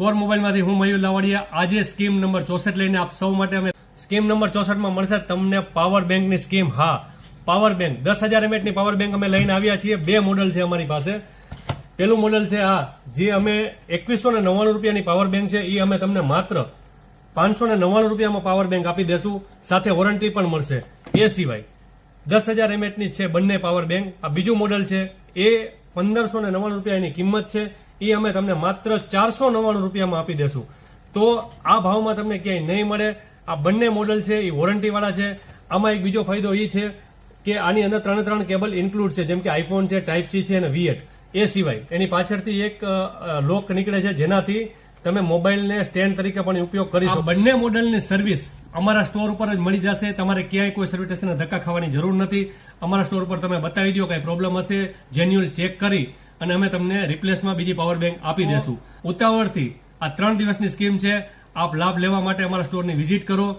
Core મોબાઈલમાંથી હું મયુર લાવડિયા. આજે સ્કીમ નંબર ચોસઠ લઈને આપ સૌ માટે અમે સ્કીમ નંબર ચોસઠમાં મળશે તમને પાવર બેંકની સ્કીમ. હા, પાવર બેંક. દસ હજાર એમએચની પાવર બેંક અમે લઈને આવ્યા છીએ. બે મોડલ છે અમારી પાસે. પેલું મોડલ છે આ, જે અમે એકવીસો ને નવ્વાણું રૂપિયાની પાવર બેંક છે. એ અમે તમને માત્ર પાંચસો ને નવ્વાણું રૂપિયામાં પાવર બેંક આપી દેશું. સાથે વોરંટી પણ મળશે. એ સિવાય દસ હજાર એમએચની છે બંને પાવર બેંક. આ બીજું મોડલ છે. એ પંદરસો ને નવ્વાણું રૂપિયાની કિંમત છે. એ અમે તમને માત્ર ચારસો નવ્વાણું રૂપિયામાં આપી દેશું. તો આ ભાવમાં તમને ક્યાંય નહીં મળે. આ બંને મોડલ છે એ વોરંટીવાળા છે. આમાં એક બીજો ફાયદો એ છે કે આની અંદર ત્રણે ત્રણ કેબલ ઇન્ક્લુડ છે, જેમ કે આઈફોન છે ટાઈપ સી છે અને વીએટ એ સિવાય એની પાછળથી એક લોક નીકળે છે, જેનાથી તમે મોબાઈલને સ્ટેન્ડ તરીકે પણ ઉપયોગ કરી શકો. બંને મોડલની સર્વિસ અમારા સ્ટોર ઉપર જ મળી જશે. તમારે ક્યાંય કોઈ સર્વિસ ધક્કા ખાવાની જરૂર નથી. અમારા સ્ટોર ઉપર તમે બતાવી દો કઈ પ્રોબ્લેમ હશે જેન્યુઅલ ચેક કરી અને અમે તમને રિપ્લેસમાં બીજી પાવર બેંક આપી દેશું. ઉતાવળથી આ ત્રણ દિવસની સ્કીમ છે. આપ લાભ લેવા માટે અમારા સ્ટોરની વિઝિટ કરો.